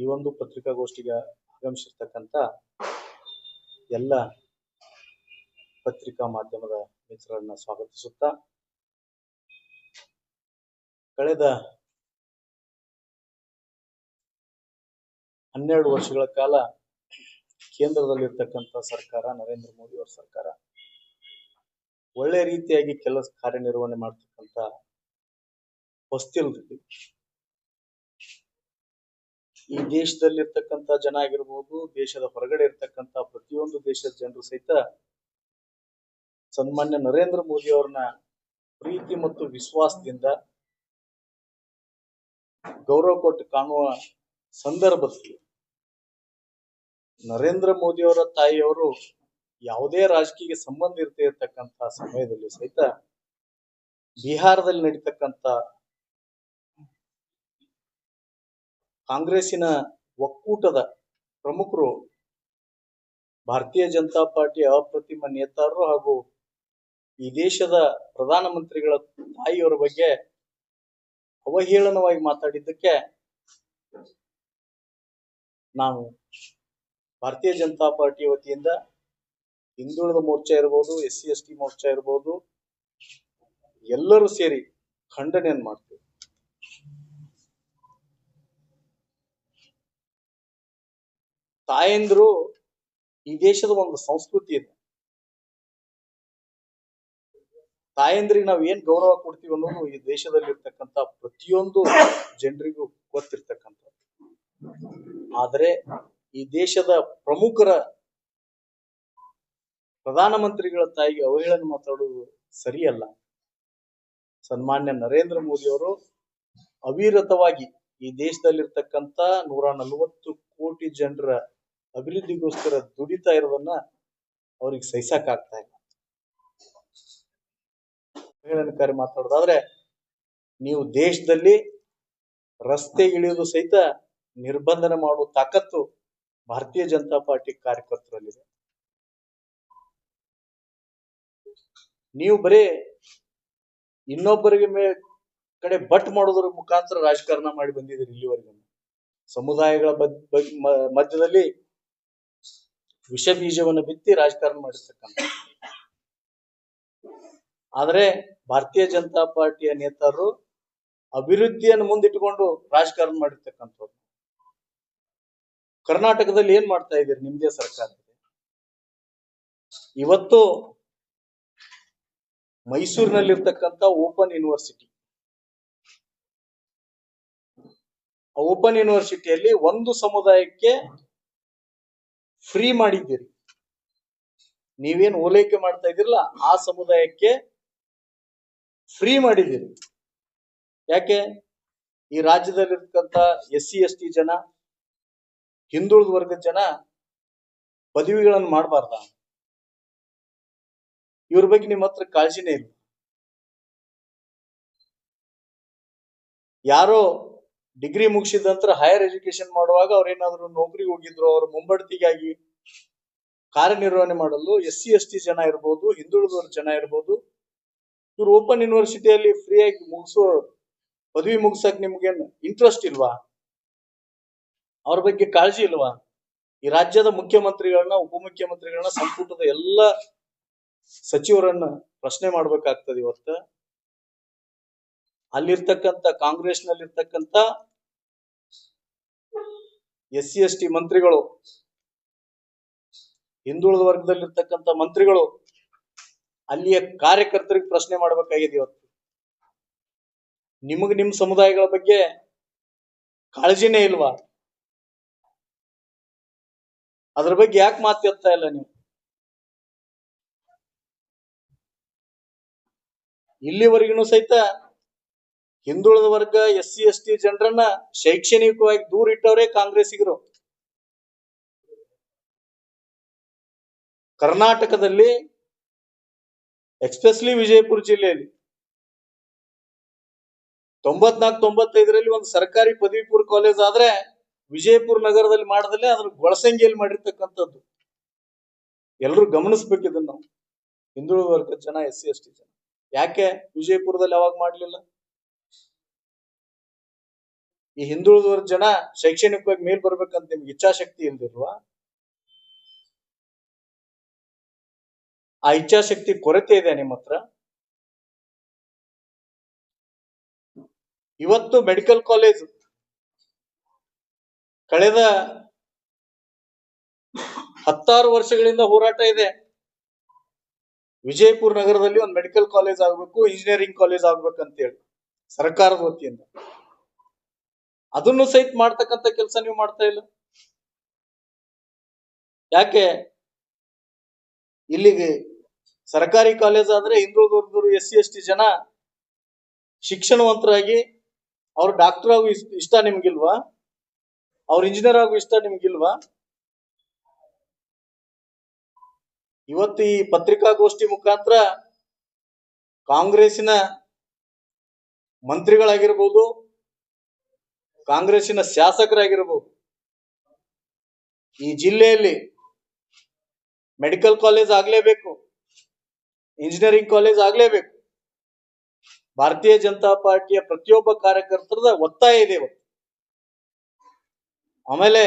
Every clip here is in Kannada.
ಈ ಒಂದು ಪತ್ರಿಕಾಗೋಷ್ಠಿಗೆ ಆಗಮಿಸಿರ್ತಕ್ಕಂಥ ಎಲ್ಲ ಪತ್ರಿಕಾ ಮಾಧ್ಯಮದ ಮಿತ್ರರನ್ನ ಸ್ವಾಗತಿಸುತ್ತಾ, ಕಳೆದ ಹನ್ನೆರಡು ವರ್ಷಗಳ ಕಾಲ ಕೇಂದ್ರದಲ್ಲಿರ್ತಕ್ಕಂಥ ಸರ್ಕಾರ, ನರೇಂದ್ರ ಮೋದಿ ಅವರ ಸರ್ಕಾರ, ಒಳ್ಳೆ ರೀತಿಯಾಗಿ ಕೆಲಸ ಕಾರ್ಯನಿರ್ವಹಣೆ ಮಾಡ್ತಕ್ಕಂಥ ಹೊಸ್ತಿಲ್ದಲ್ಲಿ ಈ ದೇಶದಲ್ಲಿ ಇರ್ತಕ್ಕಂತ ಜನ ಆಗಿರ್ಬೋದು, ದೇಶದ ಹೊರಗಡೆ ಇರ್ತಕ್ಕಂತ ಪ್ರತಿಯೊಂದು ದೇಶದ ಜನರು ಸಹಿತ ಸನ್ಮಾನ್ಯ ನರೇಂದ್ರ ಮೋದಿ ಅವ್ರನ್ನ ಪ್ರೀತಿ ಮತ್ತು ವಿಶ್ವಾಸದಿಂದ ಗೌರವ ಕೊಟ್ಟು ಕಾಣುವ ಸಂದರ್ಭದಲ್ಲಿ ನರೇಂದ್ರ ಮೋದಿ ಅವರ ತಾಯಿಯವರು ಯಾವುದೇ ರಾಜಕೀಯ ಸಂಬಂಧ ಇರ್ತಾ ಇರ್ತಕ್ಕಂಥ ಸಮಯದಲ್ಲಿ ಸಹಿತ ಬಿಹಾರದಲ್ಲಿ ನಡೀತಕ್ಕಂಥ ಕಾಂಗ್ರೆಸ್ಸಿನ ಒಕ್ಕೂಟದ ಪ್ರಮುಖರು ಭಾರತೀಯ ಜನತಾ ಪಾರ್ಟಿಯ ಅಪ್ರತಿಮ ನೇತಾರರು ಹಾಗೂ ಈ ದೇಶದ ಪ್ರಧಾನಮಂತ್ರಿಗಳ ತಾಯಿಯವರ ಬಗ್ಗೆ ಅವಹೇಳನವಾಗಿ ಮಾತಾಡಿದ್ದಕ್ಕೆ ನಾವು ಭಾರತೀಯ ಜನತಾ ಪಾರ್ಟಿ ವತಿಯಿಂದ ಹಿಂದುಳಿದ ಮೋರ್ಚಾ ಇರ್ಬೋದು ಎಸ್ ಸಿ ಎಸ್ ಟಿ ಮೋರ್ಚಾ ಇರ್ಬೋದು, ಎಲ್ಲರೂ ಸೇರಿ ಖಂಡನೆಯನ್ನು ಮಾಡ್ತೀವಿ. ತಾಯಂದ್ರು ಈ ದೇಶದ ಒಂದು ಸಂಸ್ಕೃತಿ ಇದೆ. ತಾಯಂದ್ರಿಗೆ ನಾವ್ ಏನ್ ಗೌರವ ಕೊಡ್ತೀವಿ ಅನ್ನೋದು ಈ ದೇಶದಲ್ಲಿ ಇರ್ತಕ್ಕಂತ ಪ್ರತಿಯೊಂದು ಜನರಿಗೂ ಗೊತ್ತಿರ್ತಕ್ಕಂಥ ಆದ್ರೆ ಈ ದೇಶದ ಪ್ರಮುಖರ ಪ್ರಧಾನಮಂತ್ರಿಗಳ ತಾಯಿಗೆ ಅವಹೇಳನ ಮಾತಾಡುವುದು ಸರಿಯಲ್ಲ. ಸನ್ಮಾನ್ಯ ನರೇಂದ್ರ ಮೋದಿ ಅವರು ಅವಿರತವಾಗಿ ಈ ದೇಶದಲ್ಲಿರ್ತಕ್ಕಂಥ ನೂರ ನಲವತ್ತು ಕೋಟಿ ಜನರ ಅಭಿವೃದ್ಧಿಗೋಸ್ಕರ ದುಡಿತಾ ಇರೋದನ್ನ ಅವ್ರಿಗೆ ಸಹಿಸಕ್ ಆಗ್ತಾ ಇಲ್ಲ ಅವಹೇಳನಕಾರಿ ಮಾತಾಡೋದಾದ್ರೆ, ನೀವು ದೇಶದಲ್ಲಿ ರಸ್ತೆ ಇಳಿಯೋದು ಸಹಿತ ನಿರ್ಬಂಧನ ಮಾಡುವ ತಾಕತ್ತು ಭಾರತೀಯ ಜನತಾ ಪಾರ್ಟಿ ಕಾರ್ಯಕರ್ತರಲ್ಲಿದೆ. ನೀವು ಬರೀ ಇನ್ನೊಬ್ಬರಿಗೆ ಮೇ ಕಡೆ ಬಟ್ ಮಾಡೋದ್ರ ಮುಖಾಂತರ ರಾಜಕಾರಣ ಮಾಡಿ ಬಂದಿದ್ದೀರಿ ಇಲ್ಲಿವರೆಗೂ. ಸಮುದಾಯಗಳ ಮಧ್ಯದಲ್ಲಿ ವಿಷ ಬೀಜವನ್ನು ಬಿತ್ತಿ ರಾಜಕಾರಣ ಮಾಡಿಸ್ತಕ್ಕಂಥ ಆದರೆ ಭಾರತೀಯ ಜನತಾ ಪಾರ್ಟಿಯ ನೇತಾರರು ಅಭಿವೃದ್ಧಿಯನ್ನು ಮುಂದಿಟ್ಟುಕೊಂಡು ರಾಜಕಾರಣ ಮಾಡಿರ್ತಕ್ಕಂಥವ್ರು. ಕರ್ನಾಟಕದಲ್ಲಿ ಏನ್ ಮಾಡ್ತಾ ಇದ್ದೀರಿ ನಿಮ್ದೇ ಸರ್ಕಾರ ಇವತ್ತು ಮೈಸೂರಿನಲ್ಲಿರ್ತಕ್ಕಂಥ ಓಪನ್ ಯೂನಿವರ್ಸಿಟಿ. ಓಪನ್ ಯೂನಿವರ್ಸಿಟಿಯಲ್ಲಿ ಒಂದು ಸಮುದಾಯಕ್ಕೆ ಫ್ರೀ ಮಾಡಿದ್ದೀರಿ. ನೀವೇನು ಓಲೈಕೆ ಮಾಡ್ತಾ ಇದ್ದೀರಲ್ಲ, ಆ ಸಮುದಾಯಕ್ಕೆ ಫ್ರೀ ಮಾಡಿದ್ದೀರಿ. ಯಾಕೆ? ಈ ರಾಜ್ಯದಲ್ಲಿರ್ತಕ್ಕಂಥ ಎಸ್ ಸಿ ಎಸ್ ಟಿ ಜನ, ಹಿಂದುಳಿದ ವರ್ಗದ ಜನ ಪದವಿಗಳನ್ನು ಮಾಡಬಾರ್ದ? ಇವ್ರ ಬಗ್ಗೆ ನಿಮ್ಮ ಹತ್ರ ಕಾಳಜಿನೇ ಇಲ್ಲ. ಯಾರೋ ಡಿಗ್ರಿ ಮುಗಿಸಿದ ನಂತರ ಹೈಯರ್ ಎಜುಕೇಶನ್ ಮಾಡುವಾಗ ಅವ್ರೇನಾದ್ರು ನೌಕರಿಗೆ ಹೋಗಿದ್ರು, ಅವ್ರ ಮುಂಬಡ್ತಿಗಾಗಿ ಕಾರ್ಯನಿರ್ವಹಣೆ ಮಾಡಲು ಎಸ್ ಸಿ, ಎಸ್ ಟಿ ಜನ ಇರ್ಬೋದು, ಹಿಂದುಳಿದವ್ರ ಜನ ಇರ್ಬೋದು. ಇವ್ರು ಓಪನ್ ಯೂನಿವರ್ಸಿಟಿಯಲ್ಲಿ ಫ್ರೀ ಆಗಿ ಮುಗಿಸೋ, ಪದವಿ ಮುಗಿಸಕ್ ನಿಮ್ಗೇನು ಇಂಟ್ರೆಸ್ಟ್ ಇಲ್ವಾ? ಅವ್ರ ಬಗ್ಗೆ ಕಾಳಜಿ ಇಲ್ವಾ? ಈ ರಾಜ್ಯದ ಮುಖ್ಯಮಂತ್ರಿಗಳನ್ನ, ಉಪಮುಖ್ಯಮಂತ್ರಿಗಳನ್ನ, ಸಂಪುಟದ ಎಲ್ಲ ಸಚಿವರನ್ನ ಪ್ರಶ್ನೆ ಮಾಡ್ಬೇಕಾಗ್ತದೆ ಇವತ್ತ. ಅಲ್ಲಿರ್ತಕ್ಕಂಥ ಕಾಂಗ್ರೆಸ್ ನಲ್ಲಿರ್ತಕ್ಕಂಥ ಎಸ್ ಸಿ, ಎಸ್ ಟಿ ಮಂತ್ರಿಗಳು, ಹಿಂದುಳಿದ ವರ್ಗದಲ್ಲಿರ್ತಕ್ಕಂತ ಮಂತ್ರಿಗಳು ಅಲ್ಲಿಯ ಕಾರ್ಯಕರ್ತರಿಗೆ ಪ್ರಶ್ನೆ ಮಾಡ್ಬೇಕಾಗಿದೆ ಇವತ್ತು. ನಿಮಗೆ ನಿಮ್ ಸಮುದಾಯಗಳ ಬಗ್ಗೆ ಕಾಳಜಿನೇ ಇಲ್ವಾ? ಅದ್ರ ಬಗ್ಗೆ ಯಾಕೆ ಮಾತು ಎತ್ತಾ ಇಲ್ಲ ನೀವು? ಇಲ್ಲಿವರೆಗೂ ಸಹಿತ ಹಿಂದುಳಿದ ವರ್ಗ ಎಸ್ ಸಿ ಎಸ್ ಟಿ ಜನರನ್ನ ಶೈಕ್ಷಣಿಕವಾಗಿ ದೂರ ಇಟ್ಟವರೇ ಕಾಂಗ್ರೆಸ್ಸಿಗರು. ಕರ್ನಾಟಕದಲ್ಲಿ ಎಕ್ಸ್ಪ್ರೆಸ್ಲಿ ವಿಜಯಪುರ ಜಿಲ್ಲೆಯಲ್ಲಿ, ತೊಂಬತ್ನಾಲ್ಕು, ತೊಂಬತ್ತೈದರಲ್ಲಿ ಒಂದು ಸರ್ಕಾರಿ ಪದವಿ ಪೂರ್ವ ಕಾಲೇಜ್ ಆದ್ರೆ ವಿಜಯಪುರ ನಗರದಲ್ಲಿ ಮಾಡದಲ್ಲೇ ಅದ್ರ ಗೊಳಸಂಗಿಯಲ್ಲಿ ಮಾಡಿರ್ತಕ್ಕಂಥದ್ದು. ಎಲ್ಲರೂ ಗಮನಿಸ್ಬೇಕು ಇದನ್ನ. ನಾವು ಹಿಂದುಳಿದ ವರ್ಗದ ಜನ ಎಸ್ ಸಿ ಎಸ್ ಟಿ ಜನ. ಯಾಕೆ? ವಿಜಯಪುರದಲ್ಲಿ ಯಾವಾಗ ಮಾಡ್ಲಿಲ್ಲ. ಈ ಹಿಂದುಳಿದವರ ಜನ ಶೈಕ್ಷಣಿಕವಾಗಿ ಮೇಲ್ ಬರ್ಬೇಕಂತ ನಿಮ್ಗೆ ಇಚ್ಛಾಶಕ್ತಿ ಇಲ್ದಿಲ್ವಾ ಆ ಇಚ್ಛಾಶಕ್ತಿ ಕೊರತೆ ಇದೆ ನಿಮ್ಮ ಹತ್ರ? ಇವತ್ತು ಮೆಡಿಕಲ್ ಕಾಲೇಜ್ ಕಳೆದ ಹತ್ತಾರು ವರ್ಷಗಳಿಂದ ಹೋರಾಟ ಇದೆ. ವಿಜಯಪುರ ನಗರದಲ್ಲಿ ಒಂದು ಮೆಡಿಕಲ್ ಕಾಲೇಜ್ ಆಗ್ಬೇಕು, ಇಂಜಿನಿಯರಿಂಗ್ ಕಾಲೇಜ್ ಆಗ್ಬೇಕಂತ ಹೇಳಿ, ಸರ್ಕಾರದ ವತಿಯಿಂದ. ಅದನ್ನು ಸಹಿತ ಮಾಡ್ತಕ್ಕಂತ ಕೆಲಸ ನೀವು ಮಾಡ್ತಾ ಇಲ್ಲ? ಯಾಕೆ? ಇಲ್ಲಿಗೆ ಸರ್ಕಾರಿ ಕಾಲೇಜ್ ಆದ್ರೆ ಹಿಂದುಳಿದವರು ಎಸ್ ಸಿ ಎಸ್ ಟಿ ಜನ ಶಿಕ್ಷಣವಂತರಾಗಿ ಅವ್ರು ಡಾಕ್ಟರ್ ಆಗು ಇಷ್ಟ ನಿಮ್ಗಿಲ್ವಾ? ಅವ್ರ ಇಂಜಿನಿಯರ್ ಆಗು ಇಷ್ಟ ನಿಮ್ಗಿಲ್ವಾ? ಇವತ್ತು ಈ ಪತ್ರಿಕಾಗೋಷ್ಠಿ ಮುಖಾಂತರ ಕಾಂಗ್ರೆಸ್ಸಿನ ಮಂತ್ರಿಗಳಾಗಿರ್ಬೋದು ಕಾಂಗ್ರೆಸ್ಸಿನ ಶಾಸಕರಾಗಿರ್ಬೋದು. ಈ ಜಿಲ್ಲೆಯಲ್ಲಿ ಮೆಡಿಕಲ್ ಕಾಲೇಜ್ ಆಗ್ಲೇಬೇಕು, ಇಂಜಿನಿಯರಿಂಗ್ ಕಾಲೇಜ್ ಆಗ್ಲೇಬೇಕು. ಭಾರತೀಯ ಜನತಾ ಪಾರ್ಟಿಯ ಪ್ರತಿಯೊಬ್ಬ ಕಾರ್ಯಕರ್ತರದ ಒತ್ತಾಯ ಇದೆ ಇವತ್ತು. ಆಮೇಲೆ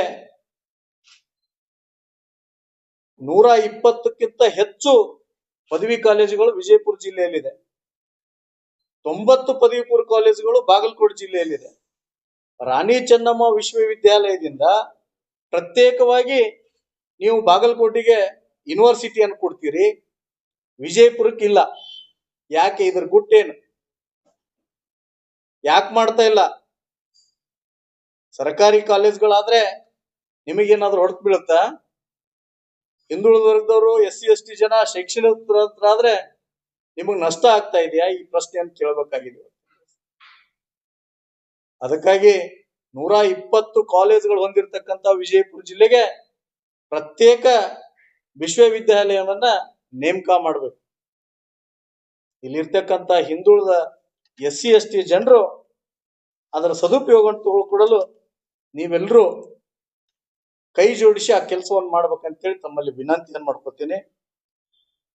ನೂರ ಇಪ್ಪತ್ತಕ್ಕಿಂತ ಹೆಚ್ಚು ಪದವಿ ಕಾಲೇಜುಗಳು ವಿಜಯಪುರ ಜಿಲ್ಲೆಯಲ್ಲಿದೆ. ತೊಂಬತ್ತು ಪದವಿ ಪೂರ್ವ ಕಾಲೇಜುಗಳು ಬಾಗಲಕೋಟೆ ಜಿಲ್ಲೆಯಲ್ಲಿದೆ. ರಾಣಿ ಚೆನ್ನಮ್ಮ ವಿಶ್ವವಿದ್ಯಾಲಯದಿಂದ ಪ್ರತ್ಯೇಕವಾಗಿ ನೀವು ಬಾಗಲಕೋಟೆಗೆ ಯೂನಿವರ್ಸಿಟಿಯನ್ನು ಕೊಡ್ತೀರಿ. ವಿಜಯಪುರಕ್ಕೆ ಇಲ್ಲ. ಯಾಕೆ ಇದ್ರ ಗುಟ್ಟೇನು? ಯಾಕೆ ಮಾಡ್ತಾ ಇಲ್ಲ? ಸರ್ಕಾರಿ ಕಾಲೇಜ್ಗಳಾದ್ರೆ ನಿಮಗೇನಾದ್ರೂ ಹೊಡೆದು ಬೀಳುತ್ತಾ? ಹಿಂದುಳಿದ ವರ್ಗದವರು ಎಸ್ ಸಿ, ಎಸ್ ಟಿ ಜನ ಶೈಕ್ಷಣಿಕರಾದ್ರೆ ನಿಮಗ್ ನಷ್ಟ ಆಗ್ತಾ ಇದೆಯಾ? ಈ ಪ್ರಶ್ನೆಯನ್ನು ಕೇಳಬೇಕಾಗಿದೆ. ಅದಕ್ಕಾಗಿ ನೂರ ಇಪ್ಪತ್ತು ಕಾಲೇಜುಗಳು ಹೊಂದಿರತಕ್ಕಂತ ವಿಜಯಪುರ ಜಿಲ್ಲೆಗೆ ಪ್ರತ್ಯೇಕ ವಿಶ್ವವಿದ್ಯಾಲಯವನ್ನ ನೇಮಕ ಮಾಡಬೇಕು. ಇಲ್ಲಿರ್ತಕ್ಕಂತ ಹಿಂದುಳಿದ ಎಸ್ ಸಿ ಎಸ್ ಟಿ ಜನರು ಅದರ ಸದುಪಯೋಗ ತಗೊಳ್ಕೊಡಲು ನೀವೆಲ್ಲರೂ ಕೈ ಜೋಡಿಸಿ ಆ ಕೆಲಸವನ್ನು ಮಾಡ್ಬೇಕಂತೇಳಿ ತಮ್ಮಲ್ಲಿ ವಿನಂತಿಯನ್ನು ಮಾಡ್ಕೊತೀನಿ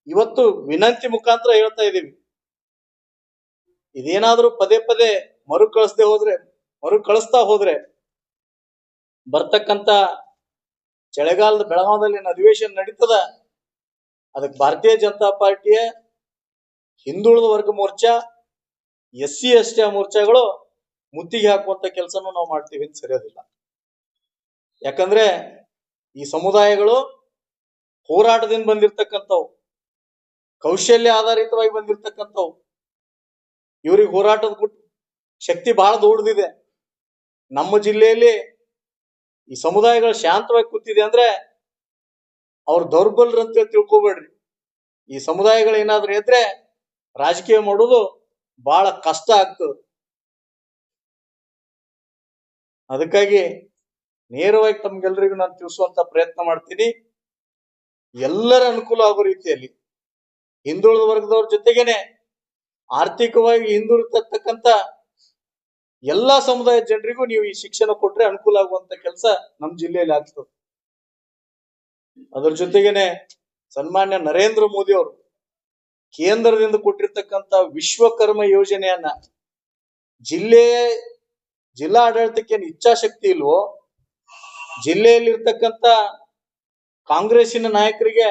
ಇವತ್ತು ವಿನಂತಿ ಮುಖಾಂತರ ಹೇಳ್ತಾ ಇದ್ದೀವಿ ಇದೇನಾದರೂ ಪದೇ ಪದೇ ಮರುಕಳಿಸದೆ ಹೋದ್ರೆ ಮರು ಕಳಿಸ್ತಾ ಹೋದ್ರೆ ಬರ್ತಕ್ಕಂತ ಚಳಿಗಾಲದ ಬೆಳಗಾವದಲ್ಲಿ ಅಧಿವೇಶನ ನಡೀತದ? ಅದಕ್ಕೆ ಭಾರತೀಯ ಜನತಾ ಪಾರ್ಟಿಯ ಹಿಂದುಳಿದ ವರ್ಗ ಮೋರ್ಚಾ ಎಸ್ ಸಿ ಎಸ್ ಟಿ ಮೋರ್ಚಾಗಳು ಮುತ್ತಿಗೆ ಹಾಕುವಂತ ಕೆಲಸನೂ ನಾವು ಮಾಡ್ತೀವಿ ಅಂತ ಸರಿಯೋದಿಲ್ಲ ಯಾಕಂದ್ರೆ ಈ ಸಮುದಾಯಗಳು ಹೋರಾಟದಿಂದ ಬಂದಿರ್ತಕ್ಕಂಥವು, ಕೌಶಲ್ಯ ಆಧಾರಿತವಾಗಿ ಬಂದಿರ್ತಕ್ಕಂಥವು, ಇವ್ರಿಗೆ ಹೋರಾಟದ ಶಕ್ತಿ ಬಹಳ ದೊಡ್ಡದಿದೆ. ನಮ್ಮ ಜಿಲ್ಲೆಯಲ್ಲಿ ಈ ಸಮುದಾಯಗಳು ಶಾಂತವಾಗಿ ಕೂತಿದೆ ಅಂದ್ರೆ ಅವ್ರು ದೌರ್ಬಲ್ಯರು ಅಂತ ತಿಳ್ಕೊಬೇಡ್ರಿ. ಈ ಸಮುದಾಯಗಳು ಏನಾದ್ರೂ ಇದ್ರೆ ರಾಜಕೀಯ ಮಾಡೋದು ಬಹಳ ಕಷ್ಟ ಆಗ್ತದೆ. ಅದಕ್ಕಾಗಿ ನೇರವಾಗಿ ತಮ್ಗೆಲ್ರಿಗೂ ನಾನು ತಿಳಿಸುವಂತ ಪ್ರಯತ್ನ ಮಾಡ್ತೀನಿ. ಎಲ್ಲರ ಅನುಕೂಲ ಆಗೋ ರೀತಿಯಲ್ಲಿ ಹಿಂದುಳಿದ ವರ್ಗದವ್ರ ಜೊತೆಗೇನೆ ಆರ್ಥಿಕವಾಗಿ ಹಿಂದುಳಿತಕ್ಕಂತ ಎಲ್ಲಾ ಸಮುದಾಯದ ಜನರಿಗೂ ನೀವು ಈ ಶಿಕ್ಷಣ ಕೊಟ್ರೆ ಅನುಕೂಲ ಆಗುವಂತ ಕೆಲಸ ನಮ್ಮ ಜಿಲ್ಲೆಯಲ್ಲಿ ಆಗ್ತದೆ. ಅದ್ರ ಜೊತೆಗೇನೆ ಸನ್ಮಾನ್ಯ ನರೇಂದ್ರ ಮೋದಿ ಅವರು ಕೇಂದ್ರದಿಂದ ಕೊಟ್ಟಿರ್ತಕ್ಕಂತ ವಿಶ್ವಕರ್ಮ ಯೋಜನೆಯನ್ನ ಜಿಲ್ಲೆ ಜಿಲ್ಲಾ ಆಡಳಿತಕ್ಕೆ ಏನು ಇಚ್ಛಾಶಕ್ತಿ ಇಲ್ವೋ ಜಿಲ್ಲೆಯಲ್ಲಿರ್ತಕ್ಕಂತ ಕಾಂಗ್ರೆಸ್ಸಿನ ನಾಯಕರಿಗೆ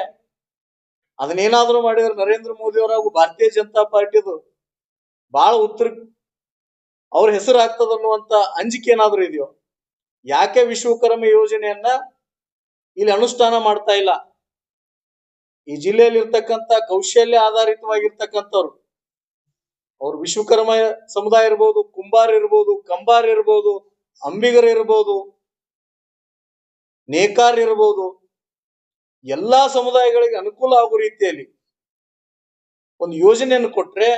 ಅದನ್ನೇನಾದ್ರೂ ಮಾಡಿದ್ರೆ ನರೇಂದ್ರ ಮೋದಿ ಅವರ ಹಾಗೂ ಭಾರತೀಯ ಜನತಾ ಪಾರ್ಟಿದು ಬಹಳ ಉತ್ತರ ಅವ್ರ ಹೆಸರು ಆಗ್ತದ ಅನ್ನುವಂತ ಅಂಜಿಕೆ ಏನಾದ್ರೂ ಇದೆಯೋ? ಯಾಕೆ ವಿಶ್ವಕರ್ಮ ಯೋಜನೆಯನ್ನ ಇಲ್ಲಿ ಅನುಷ್ಠಾನ ಮಾಡ್ತಾ ಇಲ್ಲ? ಈ ಜಿಲ್ಲೆಯಲ್ಲಿ ಇರ್ತಕ್ಕಂತ ಕೌಶಲ್ಯ ಆಧಾರಿತವಾಗಿರ್ತಕ್ಕಂಥವ್ರು. ಅವ್ರು ವಿಶ್ವಕರ್ಮ ಸಮುದಾಯ ಇರ್ಬೋದು, ಕುಂಬಾರ ಇರ್ಬೋದು, ಕಂಬಾರ್ ಇರ್ಬೋದು, ಅಂಬಿಗರ್ ಇರ್ಬೋದು, ನೇಕಾರ್ ಇರ್ಬೋದು, ಎಲ್ಲಾ ಸಮುದಾಯಗಳಿಗೆ ಅನುಕೂಲ ಆಗೋ ರೀತಿಯಲ್ಲಿ ಒಂದು ಯೋಜನೆಯನ್ನು ಕೊಟ್ರೆ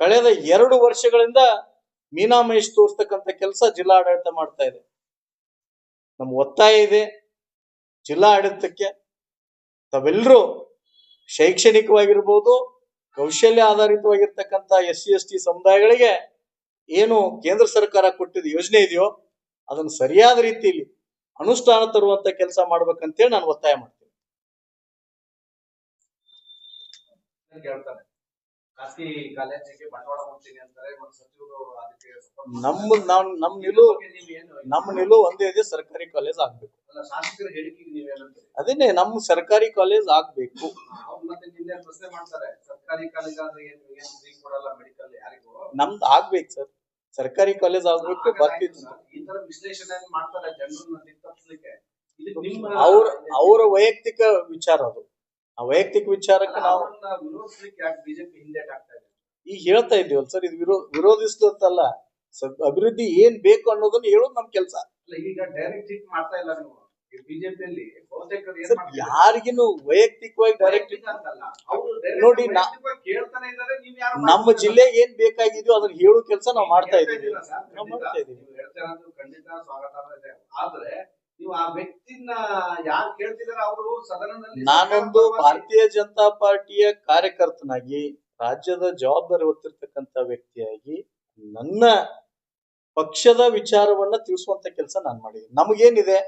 ಕಳೆದ ಎರಡು ವರ್ಷಗಳಿಂದ ಮೀನಾ ಮಹೇಶ್ ತೋರಿಸ್ತಕ್ಕಂಥ ಕೆಲಸ ಜಿಲ್ಲಾ ಆಡಳಿತ ಮಾಡ್ತಾ ಇದೆ. ನಮ್ಮ ಒತ್ತಾಯ ಇದೆ. ಜಿಲ್ಲಾ ಆಡಳಿತಕ್ಕೆ ತಾವೆಲ್ಲರೂ ಶೈಕ್ಷಣಿಕವಾಗಿರ್ಬೋದು, ಕೌಶಲ್ಯ ಆಧಾರಿತವಾಗಿರ್ತಕ್ಕಂಥ ಎಸ್ ಸಿ, ಎಸ್ ಟಿ ಸಮುದಾಯಗಳಿಗೆ ಏನು ಕೇಂದ್ರ ಸರ್ಕಾರ ಕೊಟ್ಟಿದ್ದ ಯೋಜನೆ ಇದೆಯೋ ಅದನ್ನು ಸರಿಯಾದ ರೀತಿಯಲ್ಲಿ ಅನುಷ್ಠಾನ ತರುವಂತ ಕೆಲಸ ಮಾಡ್ಬೇಕಂತೇಳಿ ನಾನು ಒತ್ತಾಯ ಮಾಡ್ತೀನಿ. ನಮ್ಮ ನಾವ್ ನಮ್ ನಿಲುವು ನಮ್ ನಿಲುವು ಒಂದೇ ಇದೆ ಸರ್ಕಾರಿ ಕಾಲೇಜ್ ಆಗ್ಬೇಕು. ಅದನ್ನೇ ನಮ್ ಸರ್ಕಾರಿ ಕಾಲೇಜ್ ಆಗ್ಬೇಕು. ನಮ್ದು ಆಗ್ಬೇಕು ಸರ್. ಸರ್ಕಾರಿ ಕಾಲೇಜ್ ಆಗ್ಬೇಕು ಬರ್ತಿತ್ತು ಅವ್ರ ಅವ್ರ ವೈಯಕ್ತಿಕ ವಿಚಾರ ಅದು. ವೈಯಕ್ತಿಕ ವಿಚಾರಕ್ಕೆ ನಾವು ಬಿಜೆಪಿ ಆಗ್ತಾ ಇದೆ ಈಗ ಹೇಳ್ತಾ ಇದ್ದೀವಲ್ಲ ಸರ್ ಇದು ವಿರೋ ವಿರೋಧಿಸ್ತಲ್ಲ ಅಭಿವೃದ್ಧಿ ಏನ್ ಬೇಕು ಅನ್ನೋದನ್ನ ಹೇಳೋದು ನಮ್ ಕೆಲಸ ಈಗ ಡೈರೆಕ್ಟ್ ಹಿಟ್ ಮಾಡ್ತಾ ಇಲ್ಲ ನೀವು ಬಿಜೆಪಿಯಲ್ಲಿ? ಯಾರಿಗಿನು ವೈಯಕ್ತಿಕವಾಗಿ ಡೈರೆಕ್ಟ್ ಅಂತಲ್ಲ. ನೋಡಿ, ಕೇಳ್ತಾನೆ ಇದ್ದಾರೆ, ನಮ್ಮ. ಜಿಲ್ಲೆಗೆ ಏನ್ ಬೇಕಾಗಿದೆಯೋ ಅದನ್ನ ಹೇಳೋ ಕೆಲಸ ನಾವು ಮಾಡ್ತಾ ಇದ್ದೀವಿ ನಾವು ಖಂಡಿತ. ಮಾಡ್ತಾ ಇದೀವಿ ನೀವು ಹೇಳ್ತಾ ಖಂಡಿತ ಸ್ವಾಗತಾರ್ಹ ಇದೆ ಆದ್ರೆ ನೀವು ಆ ವ್ಯಕ್ತಿನ ಯಾರು ಕೇಳ್ತಿದಾರೆ ಅವರು ಸದನದಲ್ಲಿ ನಾನೊಂದು ಭಾರತೀಯ ಜನತಾ ಪಾರ್ಟಿಯ ಕಾರ್ಯಕರ್ತನಾಗಿ ರಾಜ್ಯದ ಜವಾಬ್ದಾರಿ ಹೊತ್ತಿರ್ತಕ್ಕಂತ ವ್ಯಕ್ತಿಯಾಗಿ ನನ್ನ ಪಕ್ಷದ ವಿಚಾರವನ್ನ ತಿಳಿಸುವಂತ ಕೆಲಸ ನಾನು ಮಾಡಿದ್ದೀನಿ. ನಮಗೇನಿದೆ?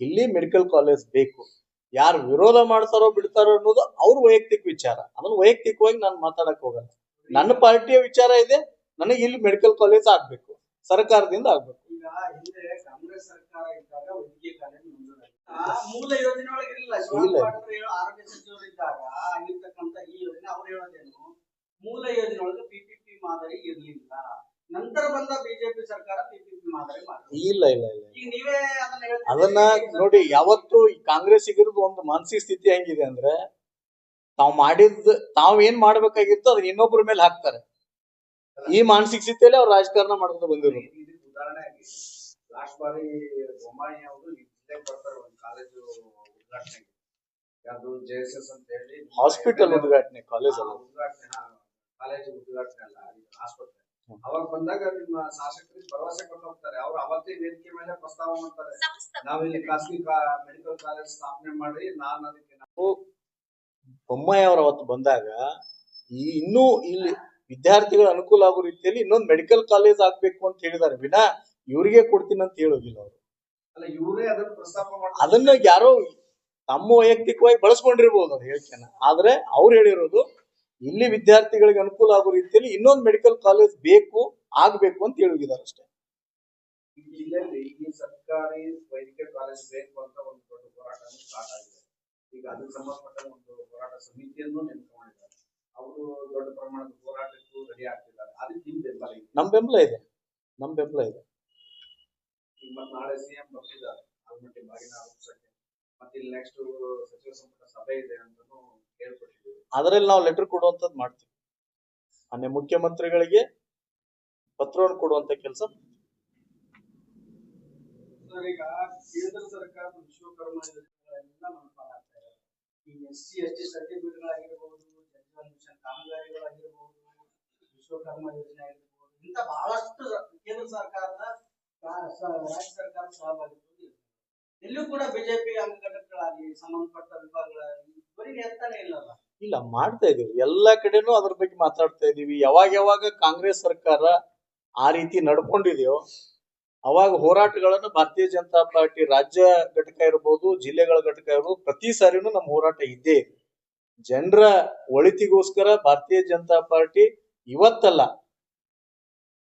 ಇಲ್ಲಿ ಮೆಡಿಕಲ್ ಕಾಲೇಜ್ ಬೇಕು. ಯಾರು ವಿರೋಧ ಮಾಡ್ತಾರೋ ಬಿಡ್ತಾರೋ ಅನ್ನೋದು ಅವ್ರ ವೈಯಕ್ತಿಕ ವಿಚಾರ. ಅದನ್ನ ವೈಯಕ್ತಿಕವಾಗಿ ನಾನು ಮಾತಾಡಕ್ ಹೋಗಲ್ಲ. ನನ್ನ ಪಾರ್ಟಿಯ ವಿಚಾರ ಇದೆ. ನನಗೆ ಇಲ್ಲಿ ಮೆಡಿಕಲ್ ಕಾಲೇಜ್ ಆಗ್ಬೇಕು. ಸರ್ಕಾರದಿಂದ ಆಗ್ಬೇಕು. ಹಿಂದೆ ಕಾಂಗ್ರೆಸ್ ಸರ್ಕಾರ ಇದ್ದಾಗ ವೈದ್ಯಕೀಯ ಕಾಲೇಜು ಮಂಜೂರಾಗಿತ್ತು. ಆ ಮೂಲ ಯೋಜನೆ ಒಳಗೆ ಇರಲಿಲ್ಲ. ಇಲ್ಲ. ಆರೋಗ್ಯ ಸಚಿವರು ಇದ್ದಾಗ ಆಗಿರ್ತಕ್ಕಂತ ಈ ಯೋಜನೆ ಅವ್ರು ಹೇಳೋದೇನು ಮೂಲ ಯೋಜನೆ ಒಳಗೆ ಪಿಪಿಪಿ ಮಾದರಿ ಇರಲಿಲ್ಲ. ನಂತರ ಬಂದ ಬಿಜೆಪಿ ಸರ್ಕಾರ ಪಿಪಿಪಿ ಮಾದರಿ ಮಾಡಿದ್ರು. ಇಲ್ಲ ಇಲ್ಲ ಇಲ್ಲ ಈಗ ನೀವೇ ಅದನ್ನ. ಅದನ್ನ ನೋಡಿ ಯಾವತ್ತು ಈ ಇರೋದು ಒಂದು ಮಾನಸಿಕ ಸ್ಥಿತಿ ಹೆಂಗಿದೆ ಅಂದ್ರೆ ತಾವ್ ಮಾಡಿದ್ ತಾವ್ ಏನ್ ಮಾಡ್ಬೇಕಾಗಿತ್ತು ಅದನ್ನ ಇನ್ನೊಬ್ಬರ ಮೇಲೆ ಹಾಕ್ತಾರೆ. ಈ ಮಾನಸಿಕ ಸ್ಥಿತಿಯಲ್ಲಿ ಅವ್ರು ರಾಜಕಾರಣ ಮಾಡ್ಕೊಂಡು ಬಂದಿರೋದು. ಇದಕ್ಕೆ ಉದಾಹರಣೆ ಲಾಸ್ಟ್ ಬಾರಿ ಬೊಮ್ಮಾಯಿ ಅವರು ಈ ಜಿಲ್ಲೆಗೆ ಬರ್ತಾರೆ ಒಂದು ಕಾಲೇಜು ಉದ್ಘಾಟನೆ. ಯಾವುದು ಜೆ ಎಸ್ ಎಸ್ ಅಂತ ಹೇಳಿ ಹಾಸ್ಪಿಟಲ್ ಉದ್ಘಾಟನೆ ಕಾಲೇಜ್ ಅಲ್ಲ. ಉದ್ಘಾಟನೆ ಕಾಲೇಜು ಉದ್ಘಾಟನೆ ಅಲ್ಲ ಆಸ್ಪತ್ರೆ. ಅವಾಗ ಬಂದಾಗ ನಿಮ್ಮ ಶಾಸಕರಿಗೆ ಭರವಸೆ ಕೊಟ್ಟು ಹೋಗ್ತಾರೆ. ಅವ್ರು ಅವತ್ತೇ ವೇದಿಕೆ ಮೇಲೆ ಪ್ರಸ್ತಾವ ಮಾಡ್ತಾರೆ. ನಾವಿಲ್ಲಿ ಖಾಸಗಿ ಮೆಡಿಕಲ್ ಕಾಲೇಜ್ ಸ್ಥಾಪನೆ ಮಾಡಿ ನಾನು ಅದಕ್ಕೆ ಬೊಮ್ಮಾಯಿ ಅವರು ಅವತ್ತು ಬಂದಾಗ ಈ ಇನ್ನೂ ಇಲ್ಲಿ ವಿದ್ಯಾರ್ಥಿಗಳ ಅನುಕೂಲ ಆಗೋ ರೀತಿಯಲ್ಲಿ ಇನ್ನೊಂದು ಮೆಡಿಕಲ್ ಕಾಲೇಜ್ ಆಗ್ಬೇಕು ಅಂತ ಹೇಳಿದಾರೆ ವಿನ ಇವ್ರಿಗೆ ಕೊಡ್ತೀನಿ ಅಂತ ಹೇಳೋದಿಲ್ಲ ಅವರು. ಅದನ್ನ ಪ್ರಸ್ತಾಪ ಮಾಡ್ತಾರೆ. ಅದನ್ನ ಯಾರೋ ತಮ್ಮ ವೈಯಕ್ತಿಕವಾಗಿ ಬಳಸ್ಕೊಂಡಿರ್ಬೋದು ಅವ್ರು ಹೇಳ್ಕೆನ. ಆದ್ರೆ ಅವ್ರು ಹೇಳಿರೋದು ಇಲ್ಲಿ ವಿದ್ಯಾರ್ಥಿಗಳಿಗೆ ಅನುಕೂಲ ಆಗೋ ರೀತಿಯಲ್ಲಿ ಇನ್ನೊಂದು ಮೆಡಿಕಲ್ ಕಾಲೇಜ್ ಬೇಕು ಆಗ್ಬೇಕು ಅಂತ ಹೇಳಿದ್ದಾರೆ ಅಷ್ಟೇ. ಸರ್ಕಾರಿ ವೈದ್ಯಕೀಯ ಕಾಲೇಜ್ ಬೇಕು ಅಂತ ಒಂದು ದೊಡ್ಡ ಹೋರಾಟ ಸ್ಟಾರ್ಟ್ ಆಗಿದೆ. ಈಗ ಅದಕ್ಕೆ ಸಂಬಂಧಪಟ್ಟ ಒಂದು ಹೋರಾಟ ಸಮಿತಿಯನ್ನು ನೇಮಕ ಮಾಡಿದ್ದಾರೆ. ಅವರು ದೊಡ್ಡ ಪ್ರಮಾಣದ ಹೋರಾಟಕ್ಕೂ ರೆಡಿ ಆಗ್ತಿದ್ದಾರೆ ಅದಕ್ಕೆ ನಿಮ್ ಬೆಂಬಲ ಇದೆ ನಮ್ ಬೆಂಬಲ ಇದೆ. ನಮ್ ಬೆಂಬಲ ಇದೆ. ಈಗ ಮತ್ತೆ ನಾಳೆ ಸಿಎಂ ಬರ್ತಿದ್ದಾರೆ ಆಲ್ಮಟ್ಟಿ ಬಾಗಿನ ಮತ್ತೆ ಇಲ್ಲಿ ನೆಕ್ಸ್ಟ್ ಸಚಿವ ಸಂಪುಟ ಸಭೆ ಇದೆ ಅಂತಾನು ಹೇಳ್ಕೊಟ್ಟಿದ್ದೀವಿ. ಅದರಲ್ಲಿ ನಾವು ಲೆಟರ್ ಕೊಡುವಂತದ್ದು ಮಾಡ್ತೀವಿ. ಅನ್ನೆ ಮುಖ್ಯಮಂತ್ರಿಗಳಿಗೆ ಪತ್ರವನ್ನು ಕೊಡುವಂತ ಕೆಲಸ ಈಗ ಕೇಂದ್ರ ಸರ್ಕಾರದ ವಿಶ್ವಕರ್ಮ ಇದೆ ಈ ಎಸ್ ಸಿ ಎಸ್ ಟಿ ಸರ್ಟಿಫಿಕೇಟ್ಗಳಾಗಿರ್ಬೋದು ವಿಶ್ವಕರ್ಮ ಯೋಜನೆ ಆಗಿರ್ಬೋದು, ಇಂಥ ಬಹಳಷ್ಟು ಕೇಂದ್ರ ಸರ್ಕಾರದ ರಾಜ್ಯ ಸರ್ಕಾರ ಸಹಭಾಗಿತ್ವದಲ್ಲಿ. ಎಲ್ಲೂ ಕೂಡ ಬಿಜೆಪಿ ಅಂಗಘಟಕಗಳಾಗಲಿ, ಸಂಬಂಧಪಟ್ಟ ವಿಭಾಗಗಳಾಗಲಿ, ಬರೀ ಎತ್ತಾನೆ ಇಲ್ಲಲ್ಲ. ಇಲ್ಲ, ಮಾಡ್ತಾ ಇದೀವಿ ಎಲ್ಲಾ ಕಡೆನೂ ಅದ್ರ ಬಗ್ಗೆ ಮಾತಾಡ್ತಾ ಇದೀವಿ ಯಾವಾಗ ಯಾವಾಗ ಕಾಂಗ್ರೆಸ್ ಸರ್ಕಾರ ಆ ರೀತಿ ನಡ್ಕೊಂಡಿದೆಯೋ, ಅವಾಗ ಹೋರಾಟಗಳನ್ನು ಭಾರತೀಯ ಜನತಾ ಪಾರ್ಟಿ ರಾಜ್ಯ ಘಟಕ ಇರ್ಬೋದು, ಜಿಲ್ಲೆಗಳ ಘಟಕ ಇರ್ಬೋದು, ಪ್ರತಿ ಸಾರಿನೂ ನಮ್ಮ ಹೋರಾಟ ಇದ್ದೇ ಇದೆ. ಜನರ ಒಳಿತಿಗೋಸ್ಕರ ಭಾರತೀಯ ಜನತಾ ಪಾರ್ಟಿ ಇವತ್ತಲ್ಲ.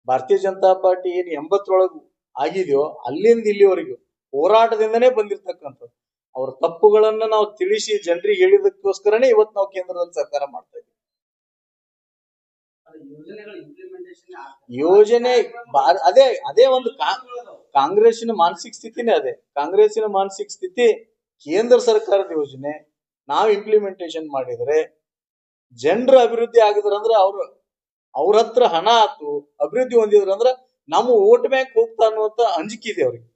ಭಾರತೀಯ ಜನತಾ ಪಾರ್ಟಿ ಏನು ಎಂಬತ್ತರೊಳಗು ಆಗಿದೆಯೋ, ಅಲ್ಲಿಂದ ಇಲ್ಲಿವರೆಗೂ ಹೋರಾಟದಿಂದನೇ ಬಂದಿರತಕ್ಕಂಥದ್ದು. ಅವ್ರ ತಪ್ಪುಗಳನ್ನ ನಾವು ತಿಳಿಸಿ ಜನರಿಗೆ ಹೇಳಿದಕ್ಕೋಸ್ಕರನೇ ಇವತ್ತು ನಾವು ಕೇಂದ್ರದಲ್ಲಿ ಸರ್ಕಾರ ಮಾಡ್ತಾ ಇದ್ದೀವಿ. ಯೋಜನೆ ಅದೇ ಅದೇ ಒಂದು ಕಾಂಗ್ರೆಸ್ಸಿನ ಮಾನಸಿಕ ಸ್ಥಿತಿನೇ ಅದೇ. ಕಾಂಗ್ರೆಸ್ಸಿನ ಮಾನಸಿಕ ಸ್ಥಿತಿ, ಕೇಂದ್ರ ಸರ್ಕಾರದ ಯೋಜನೆ, ನಾವು ಇಂಪ್ಲಿಮೆಂಟೇಷನ್ ಮಾಡಿದ್ರೆ, ಜನರ ಅಭಿವೃದ್ಧಿ ಆಗಿದ್ರಂದ್ರೆ ಅವ್ರು ಅವ್ರ ಹತ್ರ ಹಣ ಆತು, ಅಭಿವೃದ್ಧಿ ಹೊಂದಿದ್ರಂದ್ರ ನಮ್ಮ ಓಟ್ ಬ್ಯಾಂಕ್ ಹೋಗ್ತಾ ಅನ್ನುವಂತ ಅಂಜಿಕೆ ಇದೆ ಅವ್ರಿಗೆ.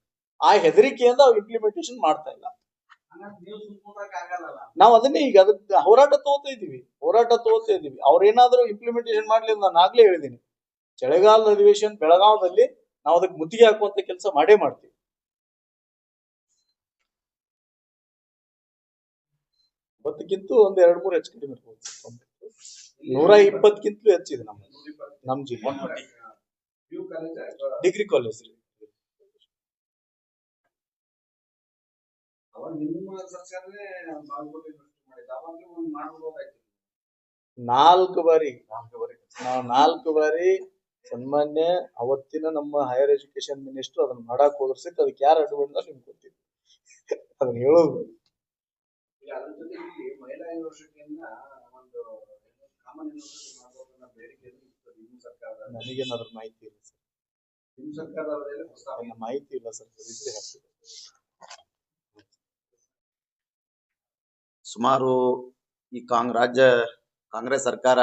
ಆ ಹೆದರಿಕೆಯಿಂದ ಅವ್ರು ಇಂಪ್ಲಿಮೆಂಟೇಷನ್ ಮಾಡ್ತಾ ಇಲ್ಲ. ನಾವ್ ಅದನ್ನೇ ಈಗ ಅದಕ್ಕೆ ಹೋರಾಟ ತಗೋತಾ ಇದೀವಿ, ಹೋರಾಟ ತಗೋತಾ ಇದೀವಿ. ಅವ್ರೇನಾದ್ರೂ ಇಂಪ್ಲಿಮೆಂಟೇಷನ್ ಮಾಡ್ಲಿ ಅಂತ ನಾನು ಆಗ್ಲೇ ಹೇಳಿದೀನಿ. ಚಳಿಗಾಲದ ಅಧಿವೇಶನ ಬೆಳಗಾವದಲ್ಲಿ ನಾವು ಅದಕ್ಕೆ ಮುತ್ತಿಗೆ ಹಾಕುವಂತ ಕೆಲಸ ಮಾಡೇ ಮಾಡ್ತೀವಿ. ಒಂಬತ್ತಕ್ಕಿಂತ ಒಂದ್ ಎರಡ್ ಮೂರು ಹೆಚ್ಚು ಕಡಿಮೆ ಇರ್ಬೋದು ನೂರ ಇಪ್ಪತ್ತಕ್ಕಿಂತಲೂ ಹೆಚ್ಚಿದೆ ನಮ್ಮ ನಮ್ ಜಿಲ್ಲೆ. ಯು ಕಾಲೇಜ್ ಡಿಗ್ರಿ ಕಾಲೇಜ್ ರೀ ನಿಮ್ಮ ಒಂದು ಮಾಡ್ಬೋದಾಯ್ತು ನಾಲ್ಕು ಬಾರಿ ನಾವು ನಾಲ್ಕು ಬಾರಿ ಸನ್ಮಾನ್ಯ ಅವತ್ತಿನ ನಮ್ಮ ಹೈಯರ್ ಎಜುಕೇಶನ್ ಮಿನಿಸ್ಟರ್ ಅದನ್ನ ಮಾಡಕ್ ಹೋದ್ರಸಿಕ್ ಅದಕ್ಕೆ ಯಾರು ಅಡ್ಡು ನಿಮ್ಗೆ ಗೊತ್ತಿಲ್ಲ. ಅದನ್ನ ಹೇಳೋದು. ಮಹಿಳಾ ಯೂನಿವರ್ಸಿಟಿಯನ್ನ ಅದ್ರ ಮಾಹಿತಿ ಇಲ್ಲ ಸರ್ ನಿಮ್ಮ ಮಾಹಿತಿ ಇಲ್ಲ ಸರ್. ಸುಮಾರು ಈ ಕಾಂಗ್, ರಾಜ್ಯ ಕಾಂಗ್ರೆಸ್ ಸರ್ಕಾರ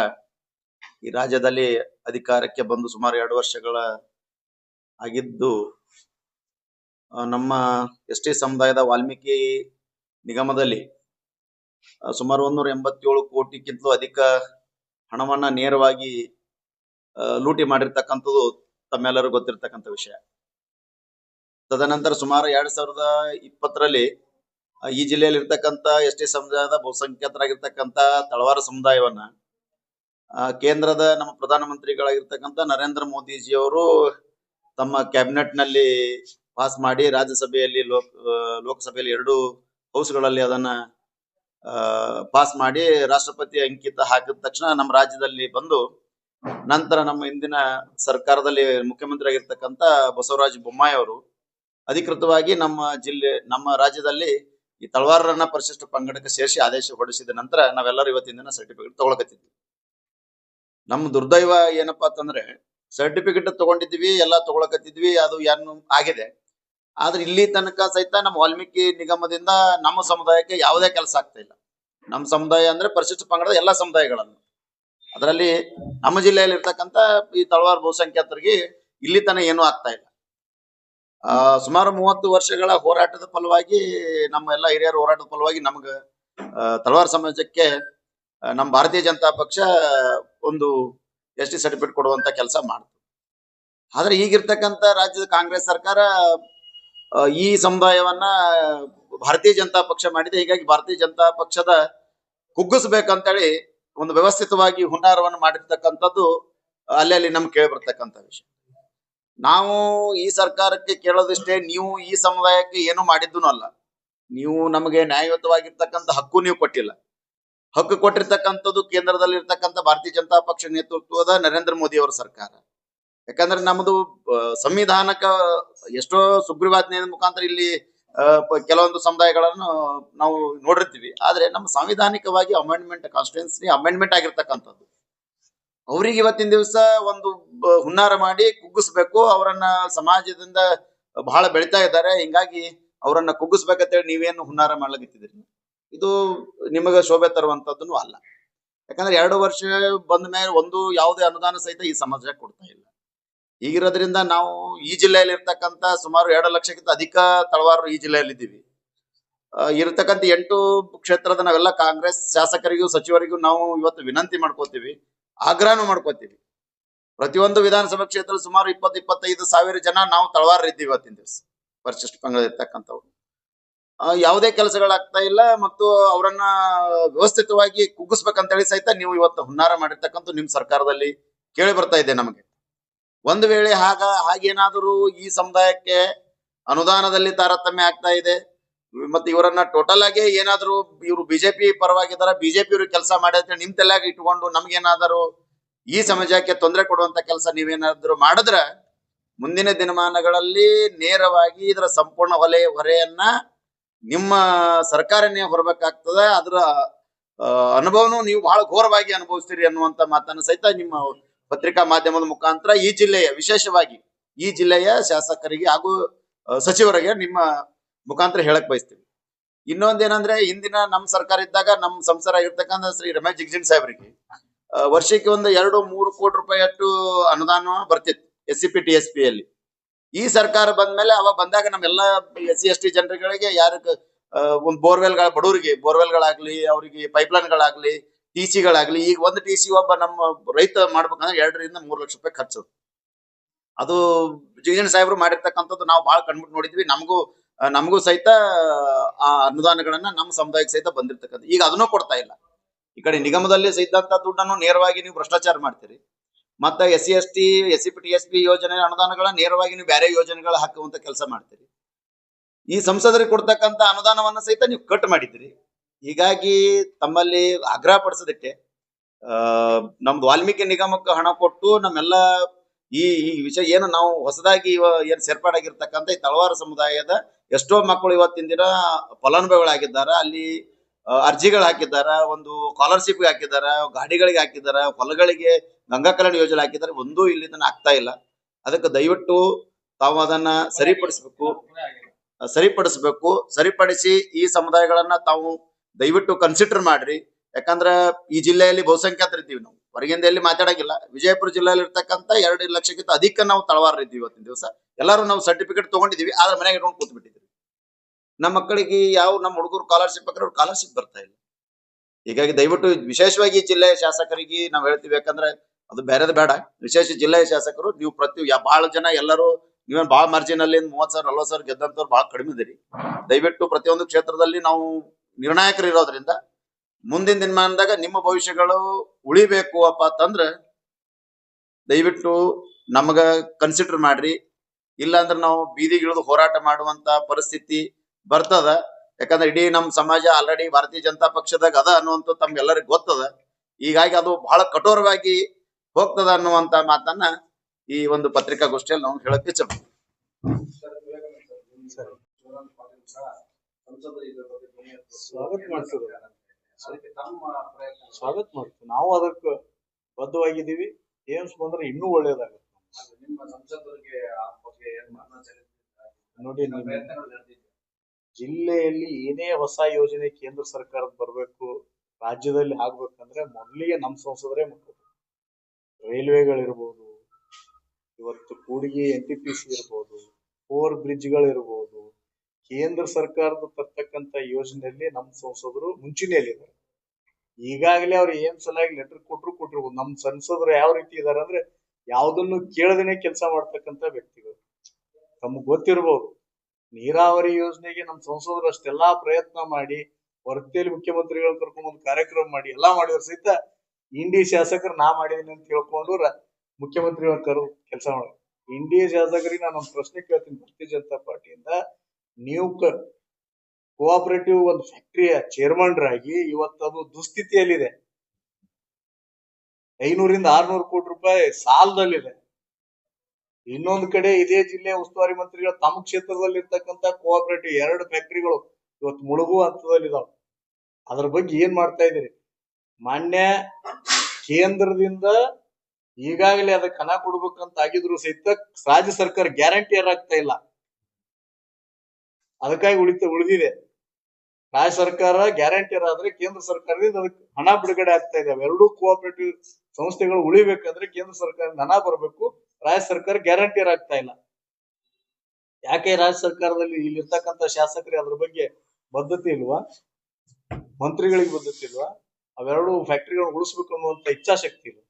ಈ ರಾಜ್ಯದಲ್ಲಿ ಅಧಿಕಾರಕ್ಕೆ ಬಂದು ಸುಮಾರು ಎರಡು ವರ್ಷಗಳ ಆಗಿದ್ದು ನಮ್ಮ ಎಸ್ ಟಿ ಸಮುದಾಯದ ವಾಲ್ಮೀಕಿ ನಿಗಮದಲ್ಲಿ ಸುಮಾರು ಒಂದೂರ ಎಂಬತ್ತೇಳು ಕೋಟಿಗಿಂತಲೂ ಅಧಿಕ ಹಣವನ್ನ ನೇರವಾಗಿ ಲೂಟಿ ಮಾಡಿರ್ತಕ್ಕಂಥದ್ದು ತಮ್ಮೆಲ್ಲರೂ ಗೊತ್ತಿರ್ತಕ್ಕಂಥ ವಿಷಯ. ತದನಂತರ ಸುಮಾರು ಎರಡ್ ಸಾವಿರದ ಇಪ್ಪತ್ತರಲ್ಲಿ ಈ ಜಿಲ್ಲೆಯಲ್ಲಿ ಇರ್ತಕ್ಕಂಥ ಎಸ್ ಟಿ ಸಮುದಾಯದ ಬಹುಸಂಖ್ಯಾತರಾಗಿರ್ತಕ್ಕಂಥ ತಳವಾರ ಸಮುದಾಯವನ್ನ ಕೇಂದ್ರದ ನಮ್ಮ ಪ್ರಧಾನಮಂತ್ರಿಗಳಾಗಿರ್ತಕ್ಕಂಥ ನರೇಂದ್ರ ಮೋದಿಜಿಯವರು ತಮ್ಮ ಕ್ಯಾಬಿನೆಟ್ನಲ್ಲಿ ಪಾಸ್ ಮಾಡಿ ರಾಜ್ಯಸಭೆಯಲ್ಲಿ ಲೋಕ ಲೋಕಸಭೆಯಲ್ಲಿ ಎರಡು ಹೌಸ್ಗಳಲ್ಲಿ ಅದನ್ನ ಪಾಸ್ ಮಾಡಿ ರಾಷ್ಟ್ರಪತಿ ಅಂಕಿತ ಹಾಕಿದ ತಕ್ಷಣ ನಮ್ಮ ರಾಜ್ಯದಲ್ಲಿ ಬಂದು ನಂತರ ನಮ್ಮ ಇಂದಿನ ಸರ್ಕಾರದಲ್ಲಿ ಮುಖ್ಯಮಂತ್ರಿ ಆಗಿರ್ತಕ್ಕಂಥ ಬಸವರಾಜ ಬೊಮ್ಮಾಯಿ ಅವರು ಅಧಿಕೃತವಾಗಿ ನಮ್ಮ ಜಿಲ್ಲೆ, ನಮ್ಮ ರಾಜ್ಯದಲ್ಲಿ ಈ ತಳವಾರರನ್ನ ಪರಿಶಿಷ್ಟ ಪಂಗಡಕ್ಕೆ ಸೇರಿಸಿ ಆದೇಶ ಹೊರಡಿಸಿದ ನಂತರ ನಾವೆಲ್ಲರೂ ಇವತ್ತಿನ ದಿನ ಸರ್ಟಿಫಿಕೇಟ್ ತಗೊಳಕತ್ತಿದ್ವಿ. ನಮ್ಮ ದುರ್ದೈವ ಏನಪ್ಪಾ ಅಂತಂದ್ರೆ ಸರ್ಟಿಫಿಕೇಟ್ ತಗೊಂಡಿದ್ವಿ ಎಲ್ಲ ತಗೊಳಕತ್ತಿದ್ವಿ, ಅದು ಏನು ಆಗಿದೆ. ಆದ್ರೆ ಇಲ್ಲಿ ತನಕ ಸಹಿತ ನಮ್ಮ ವಾಲ್ಮೀಕಿ ನಿಗಮದಿಂದ ನಮ್ಮ ಸಮುದಾಯಕ್ಕೆ ಯಾವುದೇ ಕೆಲಸ ಆಗ್ತಾ ಇಲ್ಲ. ನಮ್ಮ ಸಮುದಾಯ ಅಂದ್ರೆ ಪರಿಶಿಷ್ಟ ಪಂಗಡದ ಎಲ್ಲ ಸಮುದಾಯಗಳನ್ನು. ಅದರಲ್ಲಿ ನಮ್ಮ ಜಿಲ್ಲೆಯಲ್ಲಿ ಇರ್ತಕ್ಕಂತ ಈ ತಳವಾರ ಬಹುಸಂಖ್ಯಾತರಿಗೆ ಇಲ್ಲಿ ತನ ಏನು ಆಗ್ತಾ ಇಲ್ಲ. ಆ, ಸುಮಾರು ಮೂವತ್ತು ವರ್ಷಗಳ ಹೋರಾಟದ ಫಲವಾಗಿ ನಮ್ಮ ಎಲ್ಲ ಹಿರಿಯರ ಹೋರಾಟದ ಫಲವಾಗಿ ನಮ್ಗ ತಳವಾರ ಸಮಾಜಕ್ಕೆ ನಮ್ಮ ಭಾರತೀಯ ಜನತಾ ಪಕ್ಷ ಒಂದು ಎಸ್ ಟಿ ಸರ್ಟಿಫಿಕೇಟ್ ಕೊಡುವಂತ ಕೆಲಸ ಮಾಡ್ತು. ಆದ್ರೆ ಈಗಿರ್ತಕ್ಕಂಥ ರಾಜ್ಯದ ಕಾಂಗ್ರೆಸ್ ಸರ್ಕಾರ ಈ ಸಮುದಾಯವನ್ನ ಭಾರತೀಯ ಜನತಾ ಪಕ್ಷ ಮಾಡಿದೆ. ಹೀಗಾಗಿ ಭಾರತೀಯ ಜನತಾ ಪಕ್ಷದ ಕುಗ್ಗಿಸ್ಬೇಕಂತೇಳಿ ಒಂದು ವ್ಯವಸ್ಥಿತವಾಗಿ ಹುನ್ನಾರವನ್ನು ಮಾಡಿರ್ತಕ್ಕಂಥದ್ದು ಅಲ್ಲಿ ಅಲ್ಲಿ ನಮ್ಗೆ ಕೇಳಿ ಬರ್ತಕ್ಕಂಥ ವಿಷಯ. ನಾವು ಈ ಸರ್ಕಾರಕ್ಕೆ ಕೇಳೋದಿಷ್ಟೇ ನೀವು ಈ ಸಮುದಾಯಕ್ಕೆ ಏನು ಮಾಡಿದ್ದು ಅಲ್ಲ. ನೀವು ನಮಗೆ ನ್ಯಾಯಯುತವಾಗಿರ್ತಕ್ಕಂಥ ಹಕ್ಕು ನೀವು ಕೊಟ್ಟಿಲ್ಲ. ಹಕ್ಕು ಕೊಟ್ಟಿರ್ತಕ್ಕಂಥದ್ದು ಕೇಂದ್ರದಲ್ಲಿ ಇರ್ತಕ್ಕಂಥ ಭಾರತೀಯ ಜನತಾ ಪಕ್ಷ ನೇತೃತ್ವದ ನರೇಂದ್ರ ಮೋದಿ ಅವರ ಸರ್ಕಾರ. ಯಾಕಂದ್ರೆ ನಮ್ಮದು ಆ, ಸಂವಿಧಾನಕ ಎಷ್ಟೋ ಸುಗ್ರೀವಾಜ್ಞೆ ಮುಖಾಂತರ ಇಲ್ಲಿ ಕೆಲವೊಂದು ಸಮುದಾಯಗಳನ್ನು ನಾವು ನೋಡಿರ್ತೀವಿ. ಆದ್ರೆ ನಮ್ಮ ಸಾಂವಿಧಾನಿಕವಾಗಿ ಅಮೆಂಡ್ಮೆಂಟ್ ಕಾನ್ಸ್ಟಿಟ್ಯೂನ್ಸಿ ಅಮೆಂಡ್ಮೆಂಟ್ ಆಗಿರ್ತಕ್ಕಂಥದ್ದು. ಅವ್ರಿಗೆ ಇವತ್ತಿನ ದಿವಸ ಒಂದು ಹುನ್ನಾರ ಮಾಡಿ ಕುಗ್ಗಿಸ್ಬೇಕು. ಅವರನ್ನ ಸಮಾಜದಿಂದ ಬಹಳ ಬೆಳಿತಾ ಇದ್ದಾರೆ. ಹಿಂಗಾಗಿ ಅವರನ್ನ ಕುಗ್ಗಿಸ್ಬೇಕಂತೇಳಿ ನೀವೇನು ಹುನ್ನಾರ ಮಾಡ್ಲಿಕ್ಕಿದ್ದೀರಿ? ಇದು ನಿಮಗೆ ಶೋಭೆ ತರುವಂತದ್ದನ್ನು ಅಲ್ಲ. ಯಾಕಂದ್ರೆ ಎರಡು ವರ್ಷ ಬಂದ ಮೇಲೆ ಒಂದು ಯಾವುದೇ ಅನುದಾನ ಸಹಿತ ಈ ಸಮಾಜ ಕೊಡ್ತಾ ಇಲ್ಲ. ಈಗಿರೋದ್ರಿಂದ ನಾವು ಈ ಜಿಲ್ಲೆಯಲ್ಲಿ ಇರ್ತಕ್ಕಂಥ ಸುಮಾರು ಎರಡು ಲಕ್ಷಕ್ಕಿಂತ ಅಧಿಕ ತಳವಾರರು ಈ ಜಿಲ್ಲೆಯಲ್ಲಿ ಇದ್ದೀವಿ ಇರತಕ್ಕಂತ ಎಂಟು ಕ್ಷೇತ್ರದ ನಾವೆಲ್ಲ ಕಾಂಗ್ರೆಸ್ ಶಾಸಕರಿಗೂ ಸಚಿವರಿಗೂ ನಾವು ಇವತ್ತು ವಿನಂತಿ ಮಾಡ್ಕೋತೀವಿ, ಆಗ್ರಹನೂ ಮಾಡ್ಕೋತೀವಿ. ಪ್ರತಿಯೊಂದು ವಿಧಾನಸಭಾ ಕ್ಷೇತ್ರದಲ್ಲಿ ಸುಮಾರು ಇಪ್ಪತ್ತು, ಇಪ್ಪತ್ತೈದು ಸಾವಿರ ಜನ ನಾವು ತಳವಾರ ಇದ್ದೀವಿ ಇವತ್ತಿನ ದಿವಸ, ಪರಿಶಿಷ್ಟ ಪಂಗಡ ಇರ್ತಕ್ಕಂಥವ್ರು ಯಾವುದೇ ಕೆಲಸಗಳಾಗ್ತಾ ಇಲ್ಲ ಮತ್ತು ಅವರನ್ನ ವ್ಯವಸ್ಥಿತವಾಗಿ ಕುಗ್ಗಿಸ್ಬೇಕಂತೇಳಿ ಸಹಿತ ನೀವು ಇವತ್ತು ಹುನ್ನಾರ ಮಾಡಿರ್ತಕ್ಕಂಥ ನಿಮ್ ಸರ್ಕಾರದಲ್ಲಿ ಕೇಳಿ ಬರ್ತಾ ಇದೆ ನಮಗೆ. ಒಂದು ವೇಳೆ ಹಾಗ, ಹಾಗೇನಾದರೂ ಈ ಸಮುದಾಯಕ್ಕೆ ಅನುದಾನದಲ್ಲಿ ತಾರತಮ್ಯ ಆಗ್ತಾ ಇದೆ, ಮತ್ತೆ ಇವರನ್ನ ಟೋಟಲ್ ಆಗಿ ಏನಾದರೂ ಇವರು ಬಿಜೆಪಿ ಪರವಾಗಿದ್ದಾರೆ ಬಿಜೆಪಿ ಇವ್ರಿಗೆ ಕೆಲಸ ಮಾಡಿದ್ರೆ ನಿಮ್ ತಲೆಯಾಗ ಇಟ್ಕೊಂಡು ನಮ್ಗೇನಾದರೂ ಈ ಸಮಾಜಕ್ಕೆ ತೊಂದರೆ ಕೊಡುವಂತ ಕೆಲಸ ನೀವೇನಾದ್ರೂ ಮಾಡಿದ್ರೆ ಮುಂದಿನ ದಿನಮಾನಗಳಲ್ಲಿ ನೇರವಾಗಿ ಇದರ ಸಂಪೂರ್ಣ ಹೊಲೆ ಹೊರೆಯನ್ನ ನಿಮ್ಮ ಸರ್ಕಾರನೇ ಹೊರಬೇಕಾಗ್ತದೆ. ಅದರ ಅನುಭವನು ನೀವು ಬಹಳ ಘೋರವಾಗಿ ಅನುಭವಿಸ್ತೀರಿ ಅನ್ನುವಂತ ಮಾತನ್ನು ಸಹಿತ ನಿಮ್ಮ ಪತ್ರಿಕಾ ಮಾಧ್ಯಮದ ಮುಖಾಂತರ ಈ ಜಿಲ್ಲೆಯ, ವಿಶೇಷವಾಗಿ ಈ ಜಿಲ್ಲೆಯ ಶಾಸಕರಿಗೆ ಹಾಗೂ ಸಚಿವರಿಗೆ ನಿಮ್ಮ ಮುಖಾಂತರ ಹೇಳಕ್ ಬಯಸ್ತೀವಿ ಇನ್ನೊಂದೇನಂದ್ರೆ, ಹಿಂದಿನ ನಮ್ಮ ಸರ್ಕಾರ ಇದ್ದಾಗ ನಮ್ಮ ಸಂಸಾರ ಇರ್ತಕ್ಕಂಥ ಶ್ರೀ ರಮೇಶ್ ಜಿಗ್ಜಿನ್ ಸಾಹೇಬರಿಗೆ ವರ್ಷಕ್ಕೆ ಒಂದು ಎರಡು, ಮೂರು ಕೋಟಿ ರೂಪಾಯಿ ಅಷ್ಟು ಅನುದಾನ ಬರ್ತಿತ್ತು S C P T S P ಅಲ್ಲಿ. ಈ ಸರ್ಕಾರ ಬಂದ್ಮೇಲೆ ಅವ ಬಂದಾಗ ನಮ್ಮೆಲ್ಲ ಎಸ್ ಸಿ ಎಸ್ ಟಿ ಜನರುಗಳಿಗೆ ಯಾರ ಒಂದು ಬೋರ್ವೆಲ್ಗಳ, ಬಡವರಿಗೆ ಬೋರ್ವೆಲ್ಗಳಾಗ್ಲಿ, ಅವರಿಗೆ ಪೈಪ್ಲೈನ್ಗಳಾಗ್ಲಿ ಟಿ ಸಿಗಳಾಗ್ಲಿ, ಈಗ ಒಂದು ಟಿ ಸಿ ಒಬ್ಬ ನಮ್ಮ ರೈತ ಮಾಡ್ಬೇಕಂದ್ರೆ ಎರಡರಿಂದ ಮೂರು ಲಕ್ಷ ರೂಪಾಯಿ ಖರ್ಚು. ಅದು ಜಿಗಜನ್ ಸಾಹೇಬ್ರು ಮಾಡಿರ್ತಕ್ಕಂಥದ್ದು ನಾವು ಬಹಳ ಕಣ್ಬಿಟ್ಟು ನೋಡಿದ್ವಿ. ನಮಗೂ ನಮಗೂ ಸಹಿತ, ಆ ಅನುದಾನಗಳನ್ನ ನಮ್ಮ ಸಮುದಾಯಕ್ಕೆ ಸಹಿತ ಬಂದಿರ್ತಕ್ಕಂಥ ಈಗ ಅದನ್ನೂ ಕೊಡ್ತಾ ಇಲ್ಲ. ಈ ಕಡೆ ನಿಗಮದಲ್ಲಿ ಸಿದ್ದಂತ ದುಡ್ಡನ್ನು ನೇರವಾಗಿ ನೀವು ಭ್ರಷ್ಟಾಚಾರ ಮಾಡ್ತೀರಿ. ಮತ್ತೆ S C, S T, S C P, T S P ಯೋಜನೆ ಅನುದಾನಗಳನ್ನ ನೇರವಾಗಿ ನೀವು ಬೇರೆ ಯೋಜನೆಗಳ ಹಾಕುವಂತ ಕೆಲಸ ಮಾಡ್ತೀರಿ. ಈ ಸಂಸದರಿಗೆ ಕೊಡ್ತಕ್ಕಂತ ಅನುದಾನವನ್ನ ಸಹಿತ ನೀವು ಕಟ್ ಮಾಡಿದ್ದೀರಿ ಹೀಗಾಗಿ ತಮ್ಮಲ್ಲಿ ಆಗ್ರಹ ಪಡಿಸೋದಕ್ಕೆ ಆ ನಮ್ದು ವಾಲ್ಮೀಕಿ ನಿಗಮಕ್ಕೆ ಹಣ ಕೊಟ್ಟು ನಮ್ಮೆಲ್ಲ ಈ ಈ ವಿಷಯ ಏನು ನಾವು ಹೊಸದಾಗಿ ಇವ ಏನ್ ಸೇರ್ಪಾಡಾಗಿರ್ತಕ್ಕಂಥ ಈ ತಳವಾರ ಸಮುದಾಯದ ಎಷ್ಟೋ ಮಕ್ಕಳು ಇವತ್ತಿನ ದಿನ ಫಲಾನುಭವಿಗಳಾಗಿದ್ದಾರೆ. ಅಲ್ಲಿ ಅರ್ಜಿಗಳು ಹಾಕಿದ್ದಾರೆ ಒಂದು ಸ್ಕಾಲರ್ಶಿಪ್ ಹಾಕಿದ್ದಾರೆ ಗಾಡಿಗಳಿಗೆ ಹಾಕಿದ್ದಾರೆ ಹೊಲಗಳಿಗೆ ಗಂಗಾ ಕಲ್ಯಾಣ ಯೋಜನೆ ಹಾಕಿದ್ದಾರೆ. ಒಂದೂ ಇಲ್ಲಿ ತನಕ ಆಗ್ತಾ ಇಲ್ಲ. ಅದಕ್ಕೆ ದಯವಿಟ್ಟು ತಾವು ಅದನ್ನ ಸರಿಪಡಿಸ್ಬೇಕು. ಸರಿಪಡಿಸ್ಬೇಕು. ಸರಿಪಡಿಸಿ ಈ ಸಮುದಾಯಗಳನ್ನ ತಾವು ದಯವಿಟ್ಟು ಕನ್ಸಿಡರ್ ಮಾಡ್ರಿ. ಯಾಕಂದ್ರ ಈ ಜಿಲ್ಲೆಯಲ್ಲಿ ಬಹುಸಂಖ್ಯಾತರು ಇದ್ದೀವಿ ನಾವು. ಹೊರಗಿಂದ ಎಲ್ಲಿ ಮಾತಾಡಂಗಿಲ್ಲ ವಿಜಯಪುರ ಜಿಲ್ಲೆಯಲ್ಲಿ ಇರ್ತಕ್ಕಂಥ ಎರಡು ಲಕ್ಷಕ್ಕಿಂತ ಅಧಿಕ ನಾವು ತಳವಾರ ಇದ್ದೀವಿ ಇವತ್ತಿನ ದಿವಸ. ಎಲ್ಲರೂ ನಾವು ಸರ್ಟಿಫಿಕೇಟ್ ತಗೊಂಡಿದೀವಿ ಆದ್ರೆ ಮನೆಗೆ ಇಟ್ಕೊಂಡು ಕೂತ್ ಬಿಟ್ಟಿದ್ದೀವಿ ನಮ್ಮ ಮಕ್ಕಳಿಗೆ ಯಾವ ನಮ್ಮ ಹುಡುಗರು ಸ್ಕಾಲರ್ಶಿಪ್ ಹಾಕಿದ್ರೆ ಸ್ಕಾಲರ್ಶಿಪ್ ಬರ್ತಾ ಇಲ್ಲ. ಹೀಗಾಗಿ ದಯವಿಟ್ಟು ವಿಶೇಷವಾಗಿ ಜಿಲ್ಲೆಯ ಶಾಸಕರಿಗೆ ನಾವು ಹೇಳ್ತೀವಿ, ಯಾಕಂದ್ರೆ ಅದು ಬೇರೆದ ಬೇಡ. ವಿಶೇಷ ಜಿಲ್ಲೆಯ ಶಾಸಕರು, ನೀವು ಪ್ರತಿ ಬಹಳ ಜನ ಎಲ್ಲರೂ, ನೀವೇನು ಬಹಳ ಮಾರ್ಜಿನ್ ಮೂವತ್ತು ಮೂವತ್ ಸಾವಿರ, ನಲ್ವತ್ತು ಸಾವಿರ ಗೆದ್ದಂಥವ್ರು ಬಹಳ ಕಡಿಮೆ ಇದೀರಿ. ದಯವಿಟ್ಟು ಪ್ರತಿಯೊಂದು ಕ್ಷೇತ್ರದಲ್ಲಿ ನಾವು ನಿರ್ಣಾಯಕರು ಇರೋದ್ರಿಂದ ಮುಂದಿನ ದಿನಮಾನದಾಗ ನಿಮ್ಮ ಭವಿಷ್ಯಗಳು ಉಳಿಬೇಕು ಅಪ್ಪ ಅಂತಂದ್ರ ದಯವಿಟ್ಟು ನಮಗ ಕನ್ಸಿಡರ್ ಮಾಡ್ರಿ. ಇಲ್ಲಾಂದ್ರೆ ನಾವು ಬೀದಿಗಿಳಿದು ಹೋರಾಟ ಮಾಡುವಂತ ಪರಿಸ್ಥಿತಿ ಬರ್ತದ. ಯಾಕಂದ್ರೆ ಇಡೀ ನಮ್ಮ ಸಮಾಜ ಆಲ್ರೆಡಿ ಭಾರತೀಯ ಜನತಾ ಪಕ್ಷದಾಗ ಅದ ಅನ್ನುವಂಥ ತಮ್ಗೆಲ್ಲರಿಗೂ ಗೊತ್ತದ. ಹೀಗಾಗಿ ಅದು ಬಹಳ ಕಠೋರವಾಗಿ ಹೋಗ್ತದ ಅನ್ನುವಂತ ಮಾತನ್ನ ಈ ಒಂದು ಪತ್ರಿಕಾಗೋಷ್ಠಿಯಲ್ಲಿ ನಾವು ಹೇಳಕ್ಕೆ ಇಚ್ಛೆ ಸ್ವಾಗತ ಮಾಡ್ತೀವಿ ಸ್ವಾಗತ ಮಾಡ್ತೀವಿ. ನಾವು ಅದಕ್ಕೆ ಬದ್ಧವಾಗಿದ್ದೀವಿ. ಏಮ್ಸ್ ಬಂದ್ರೆ ಇನ್ನೂ ಒಳ್ಳೇದಾಗುತ್ತೆ? ನೋಡಿ ಜಿಲ್ಲೆಯಲ್ಲಿ ಏನೇ ಹೊಸ ಯೋಜನೆ ಕೇಂದ್ರ ಸರ್ಕಾರದ ಬರಬೇಕು ರಾಜ್ಯದಲ್ಲಿ ಆಗ್ಬೇಕಂದ್ರೆ ಮೊದಲಿಗೆ ನಮ್ಮ ಸಂಸದರೇ ಮುಖ್ಯ. ರೈಲ್ವೆಗಳಿರ್ಬೋದು ಇವತ್ತು ಕೂಡಿಗೆ ಎನ್ ಟಿ ಪಿ ಸಿ ಇರ್ಬೋದು ಫೋರ್ ಬ್ರಿಡ್ಜ್ಗಳಿರ್ಬೋದು ಕೇಂದ್ರ ಸರ್ಕಾರದ ತರ್ತಕ್ಕಂಥ ಯೋಜನೆಯಲ್ಲಿ ನಮ್ಮ ಸಂಸದರು ಮುಂಚೂಣಿಯಲ್ಲಿದ್ದಾರೆ. ಈಗಾಗಲೇ ಅವ್ರು ಏನ್ ಸಲಾಗಿ ಲೆಟರ್ ಕೊಟ್ಟರು ಕೊಟ್ಟಿರ್ಬೋದು ನಮ್ಮ ಸಂಸದರು ಯಾವ ರೀತಿ ಇದಾರೆ ಅಂದ್ರೆ ಯಾವುದನ್ನು ಕೇಳದೇನೆ ಕೆಲಸ ಮಾಡ್ತಕ್ಕಂತ ವ್ಯಕ್ತಿಗಳು. ತಮಗೆ ಗೊತ್ತಿರ್ಬೋದು, ನೀರಾವರಿ ಯೋಜನೆಗೆ ನಮ್ಮ ಸಂಸದರು ಅಷ್ಟೆಲ್ಲಾ ಪ್ರಯತ್ನ ಮಾಡಿ ಹೊರತಿಯಲ್ಲಿ ಮುಖ್ಯಮಂತ್ರಿಗಳನ್ನ ಕರ್ಕೊಂಡ್ಬಂದು ಕಾರ್ಯಕ್ರಮ ಮಾಡಿ, ಎಲ್ಲಾ ಮಾಡಿದ್ರು ಸಹಿತ ಇಂಡಿ ಶಾಸಕರು ನಾ ಮಾಡಿದೀನಿ ಅಂತ ಹೇಳ್ಕೊಂಡು ಮುಖ್ಯಮಂತ್ರಿಗಳ ಕರೆದು ಕೆಲಸ ಮಾಡಿ ಇಂಡಿ ಶಾಸಕರಿಗೆ ನಾನು ಒಂದು ಪ್ರಶ್ನೆ ಕೇಳ್ತೀನಿ, ಭಾರತೀಯ ಜನತಾ ಪಾರ್ಟಿಯಿಂದ. ನೀವು ಕೋಆಪರೇಟಿವ್ ಒಂದು ಫ್ಯಾಕ್ಟರಿಯ ಚೇರ್ಮನ್ರಾಗಿ ಇವತ್ತು ಅದು ದುಸ್ಥಿತಿಯಲ್ಲಿದೆ. ಐನೂರಿಂದ ಆರ್ನೂರು ಕೋಟಿ ರೂಪಾಯಿ ಸಾಲದಲ್ಲಿದೆ. ಇನ್ನೊಂದು ಕಡೆ ಇದೇ ಜಿಲ್ಲೆ ಉಸ್ತುವಾರಿ ಮಂತ್ರಿಗಳು ತಮ್ಮ ಕ್ಷೇತ್ರದಲ್ಲಿ ಇರ್ತಕ್ಕಂತ ಕೋಆಪರೇಟಿವ್ ಎರಡು ಫ್ಯಾಕ್ಟರಿಗಳು ಇವತ್ತು ಮುಳುಗುವ ಹಂತದಲ್ಲಿದಾವೆ. ಅದ್ರ ಬಗ್ಗೆ ಏನ್ ಮಾಡ್ತಾ ಇದೀರಿ ಮಾನ್ಯ ಕೇಂದ್ರದಿಂದ ಈಗಾಗಲೇ ಅದಕ್ಕೆ ಹಣ ಕೊಡ್ಬೇಕಂತ ಆಗಿದ್ರು ಸಹಿತ ರಾಜ್ಯ ಸರ್ಕಾರ ಗ್ಯಾರಂಟಿ ಆಗ್ತಾ ಇಲ್ಲ. ಅದಕ್ಕಾಗಿ ಉಳಿತ, ಉಳಿದಿದೆ. ರಾಜ್ಯ ಸರ್ಕಾರ ಗ್ಯಾರಂಟಿಯರ್ ಆದ್ರೆ ಕೇಂದ್ರ ಸರ್ಕಾರದಿಂದ ಅದಕ್ಕೆ ಹಣ ಬಿಡುಗಡೆ ಆಗ್ತಾ ಇದೆ. ಅವೆರಡೂ ಕೋಆಪರೇಟಿವ್ ಸಂಸ್ಥೆಗಳು ಉಳಿಬೇಕಂದ್ರೆ ಕೇಂದ್ರ ಸರ್ಕಾರದಿಂದ ಹಣ ಬರಬೇಕು. ರಾಜ್ಯ ಸರ್ಕಾರ ಗ್ಯಾರಂಟಿಯರ್ ಆಗ್ತಾ ಇಲ್ಲ. ಯಾಕೆ ರಾಜ್ಯ ಸರ್ಕಾರದಲ್ಲಿ ಇಲ್ಲಿರ್ತಕ್ಕಂಥ ಶಾಸಕರಿಗೆ ಅದ್ರ ಬಗ್ಗೆ ಬದ್ಧತೆ ಇಲ್ವಾ? ಮಂತ್ರಿಗಳಿಗೆ ಬದ್ಧತೆ ಇಲ್ವಾ? ಅವೆರಡು ಫ್ಯಾಕ್ಟರಿಗಳನ್ನ ಉಳಿಸ್ಬೇಕು ಅನ್ನುವಂತ ಇಚ್ಛಾಶಕ್ತಿ ಇಲ್ಲ